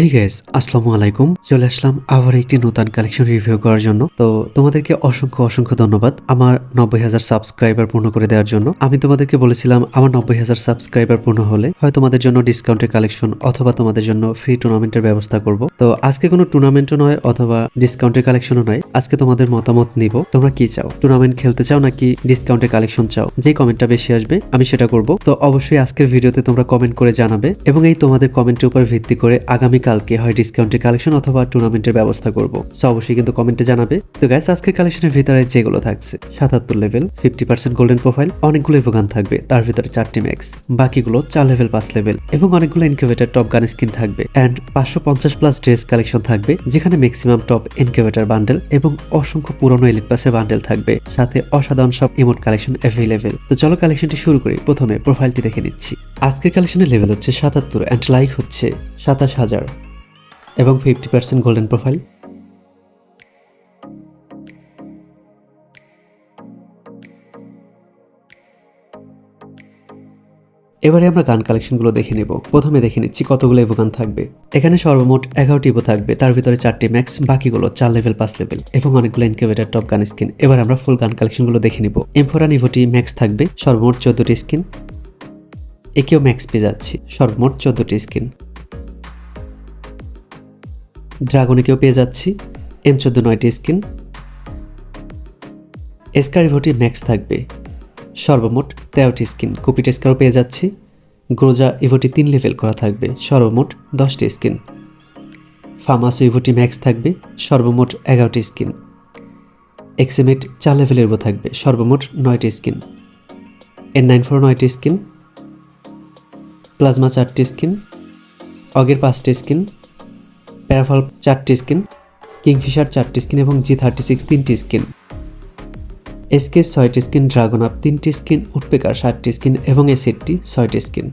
এই গ্যাস আসসালামু আলাইকুম। চলে আসলাম আবার একটি নতুন কালেকশন রিভিউ করার জন্য। তো তোমাদেরকে অসংখ্য অসংখ্য ধন্যবাদ আমার নব্বই হাজার সাবস্ক্রাইবার পূর্ণ করে দেওয়ার জন্য। আমি তোমাদেরকে বলেছিলাম আমার নব্বই হাজার সাবস্ক্রাইবার পূর্ণ হলে হয় তোমাদের জন্য ডিসকাউন্টের কালেকশন অথবা তোমাদের জন্য ফ্রি টুর্নামেন্টের ব্যবস্থা করব। তো আজকে কোনো টুর্নামেন্টও নয় অথবা ডিসকাউন্টের কালেকশনও নয়। আজকে তোমাদের মতামত নিব। তোমরা কি চাও? টুর্নামেন্ট খেলতে চাও নাকি ডিসকাউন্টের কালেকশন চাও? যে কমেন্টটা বেশি আসবে, আমি সেটা করব। তো অবশ্যই আজকের ভিডিওতে তোমরা কমেন্ট করে জানাবে এবং এই তোমাদের কমেন্টের উপর ভিত্তি করে আগামীকালকে হয় ডিসকাউন্টের কালেকশন অথবা টুর্নামেন্টের ব্যবস্থা করব। সো অবশ্যই কিন্তু কমেন্টে জানাবে। তো গ্যাস আজকের কালেকশনের ভিতরে যেগুলো থাকছে, সাতাত্তর level fifty percent golden profile অনেকগুলো ইভোগান থাকবে। তার ভিতরে চারটি ম্যাক্স বাকিগুলো চার লেভেল পাঁচ লেভেল এবং অনেকগুলো ইনকিউবেটার টপ গান স্কিন থাকবে। অ্যান্ড পাঁচশো পঞ্চাশ প্লাস ড্রেস কালেকশন থাকবে, যেখানে ম্যাক্সিমাম টপ ইনকিউবেটার বান্ডেল এবং অসংখ্য পুরনো এলিট পাসের বান্ডেল থাকবে। সাথে অসাধারণ সব ইমোট কালেকশন অ্যাভেলেবেল তো চলো কালেকশনটি শুরু করি। প্রথমে প্রোফাইলটি দেখে নিচ্ছি। আজকের কালেকশনের লেভেল হচ্ছে সাতাত্তর অ্যান্ড লাইক হচ্ছে সাতাশ হাজার। এবং ফিফটি পার্সেন্ট গোল্ডেন প্রোফাইল এবারে আমরা গান কালেকশনগুলো দেখে নেব। প্রথমে দেখে নিচ্ছি কতগুলো ইভো গান থাকবে। এখানে সর্বমোট এগারোটি ইভো থাকবে। তার ভিতরে চারটি ম্যাক্স বাকিগুলো চার লেভেল পাঁচ লেভেল এবং অনেকগুলো ইনকিউবেটার টপ গান স্কিন এবার আমরা ফুল গান কালেকশনগুলো দেখে নিব। এমফোরান ইভোটি ম্যাক্স থাকবে, সর্বমোট চোদ্দটি স্কিন একেও ম্যাক্স পেয়ে যাচ্ছি, সর্বমোট চোদ্দটি স্কিন ড্রাগনেকেও পেয়ে যাচ্ছি। এম চোদ্দ নয়টি স্কিন। এসকারিভোটি ম্যাক্স থাকবে। সর্বমোট তেরোটি স্কিন। কুপিট স্কারও পেয়ে যাচ্ছি। গ্রোজা ইভোটি তিন লেভেল করা থাকবে। সর্বমোট দশটি স্কিন। ফার্মাসো ইভোটি ম্যাক্স থাকবে। সর্বমোট এগারোটি স্কিন। এক্সিমেট চার লেভেলের ইভো থাকবে। সর্বমোট নয়টি স্কিন। এন নাইন ফোর নয়টি স্কিন। প্লাজমা চারটি স্কিন। অগের পাঁচটি স্কিন। প্যারাফল চারটি স্কিন কিংফিশার চারটি স্কিন এবং জি থার্টি সিক্স তিনটি স্কিন এসকে ছয়টি স্কিন ড্রাগন আপ তিনটি স্কিন উটপেকার সাতটি স্কিন এবং এসেটটি ছয়টি স্কিন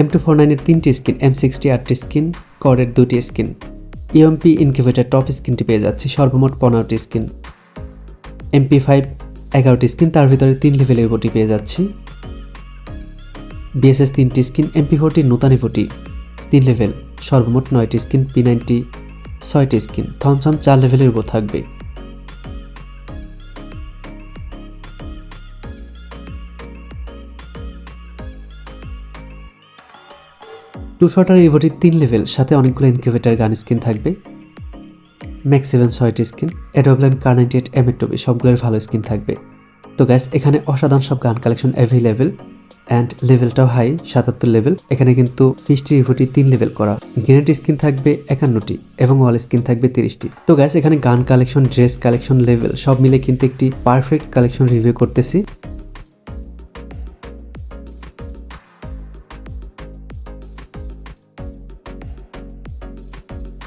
এম টু ফোর নাইনের তিনটি স্কিন এম সিক্সটি আটটি স্কিন করের দুটি স্কিন ইএমপি ইনকিউবেটার টপ স্কিনটি পেয়ে যাচ্ছে, সর্বমোট পনেরোটি স্কিন এমপি ফাইভ এগারোটি স্কিন তার ভিতরে তিন লেভেলের বটি পেয়ে যাচ্ছি। বিএসএস তিনটি স্কিন এমপি ফোরটি নূতন ইভোটি তিন লেভেল সর্বমোট নয়টি স্কিন পি নাইনটি ছয়টি স্কিন। থনসন চার লেভেলের উপর থাকবে। টু শটার ইভোটির তিন লেভেল, সাথে অনেকগুলো ইনকিউবেটার গান স্কিন থাকবে। ম্যাক্স সেভেন ছয়টি স্কিন এডব্লাইম কার নাইনটি এইট এম টবি সবগুলোর ভালো স্কিন থাকবে। তো গ্যাস এখানে অসাধারণ সব গান কালেকশন অ্যাভেলেবেল অ্যান্ড লেভেলটাও হাই সাতাত্তর লেভেল এখানে কিন্তু ফিফটি ইভোটি তিন লেভেল করা। গ্রেনেড স্কিন থাকবে একান্নটি এবং ওয়াল স্কিন থাকবে তিরিশটি। তো গ্যাস এখানে গান কালেকশন ড্রেস কালেকশন লেভেল সব মিলে কিন্তু একটি পারফেক্ট কালেকশন রিভিউ করতেছি।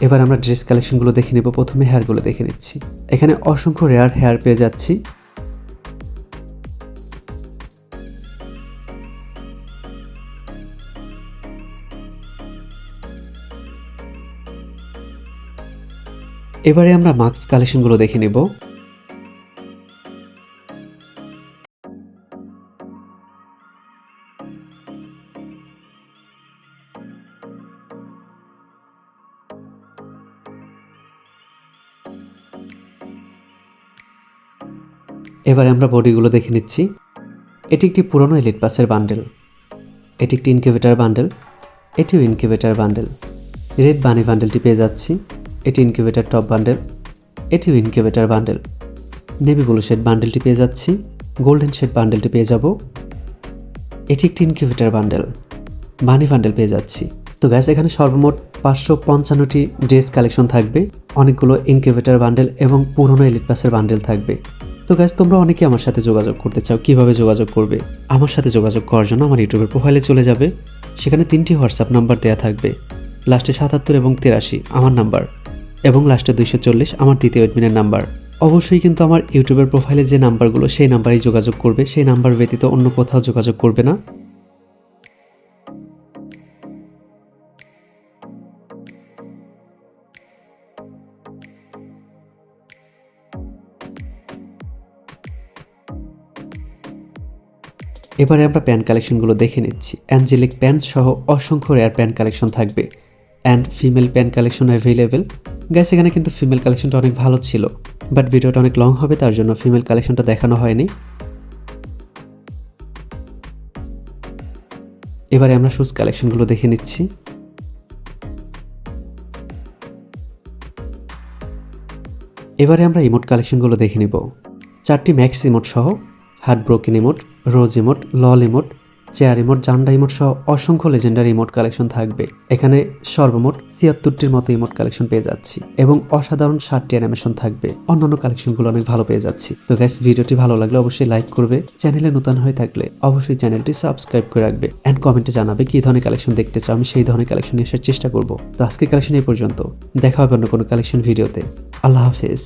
এবার আমরা ড্রেস কালেকশনগুলো দেখে নেব। প্রথমে হেয়ারগুলো দেখে নিচ্ছি। এখানে অসংখ্য রেয়ার হেয়ার পেয়ে যাচ্ছি। এবারে আমরা মাস্ক কালেকশনগুলো দেখে নেব। এবারে আমরা বডিগুলো দেখে নিচ্ছি। এটি একটি পুরনো এলিট পাসের বান্ডেল। এটি একটি ইনকিউবেটার বান্ডেল। এটিও ইনকিউবেটার বান্ডেল। রেড বানি বান্ডেলটি পেয়ে যাচ্ছি। এটি ইনকিউবেটার টপ বান্ডেল এটিও incubator bundle navy blue shade বান্ডেলটি পেয়ে যাচ্ছি গোল্ডেন শেড বান্ডেলটি পেয়ে যাব। এটি একটি ইনকিউবেটার বান্ডেল মানি বান্ডেল পেয়ে যাচ্ছি। তো গ্যাস এখানে সর্বমোট পাঁচশো পঞ্চান্নটি ড্রেস কালেকশন থাকবে, অনেকগুলো ইনকিউবেটার বান্ডেল এবং পুরনো এলিট পাসের বান্ডেল থাকবে। তো গ্যাস তোমরা অনেকে আমার সাথে যোগাযোগ করতে চাও, কীভাবে যোগাযোগ করবে? আমার সাথে যোগাযোগ করার জন্য আমার ইউটিউবের প্রোফাইলে চলে যাবে। সেখানে তিনটি হোয়াটসঅ্যাপ নাম্বার দেওয়া থাকবে লাস্টে সাতাত্তর এবং তেরাশি, আমার নাম্বার এবং লাস্টে দুইশো চল্লিশ আমার দ্বিতীয় অ্যাডমিনের নাম্বার অবশ্যই কিন্তু আমার ইউটিউবের প্রোফাইলে যে নাম্বারগুলো সেই নাম্বারেই যোগাযোগ করবে। সেই নাম্বার ব্যতীত অন্য কোথাও যোগাযোগ করবে না। এবারে আমরা প্যান কালেকশনগুলো দেখে নিচ্ছি। অ্যাঞ্জেলিক প্যান্ট সহ অসংখ্য রেয়ার প্যান কালেকশন থাকবে। And female pant collection available gas এখানে কিন্তু ফিমেল কালেকশনটা অনেক ভালো ছিল বাট ভিডিওটা অনেক লং হবে, তার জন্য ফিমেল কালেকশনটা দেখানো হয়নি। এবারে আমরা শুজ কালেকশনগুলো দেখে নিচ্ছি। এবারে আমরা ইমোট কালেকশনগুলো দেখে নিব। চারটি ম্যাক্স ইমোট সহ heart broken emote rose emote LOL emote chair emote জান্ডা emote সহ অসংখ্য লেজেন্ডারি ইমোট কালেকশন থাকবে। এখানে সর্বমোট ছিয়াত্তরটির মতো ইমোট কালেকশন পেয়ে যাচ্ছি এবং অসাধারণ ষাটটি অ্যানিমেশন থাকবে। অন্যান্য কালেকশনগুলো অনেক ভালো পেয়ে যাচ্ছি। তো গ্যাস ভিডিওটি ভালো লাগলে অবশ্যই লাইক করবে। চ্যানেলে নতুন হয়ে থাকলে অবশ্যই চ্যানেলটি সাবস্ক্রাইব করে রাখবে। অ্যান্ড কমেন্টে জানাবে কি ধরনের কালেকশন দেখতে চাও, আমি সেই ধরনের কালেকশন নিয়ে আসার চেষ্টা করব। তো আজকের কালেকশন এই পর্যন্ত। দেখা হবে অন্য কোনো কালেকশন ভিডিওতে আল্লাহ হাফেজ।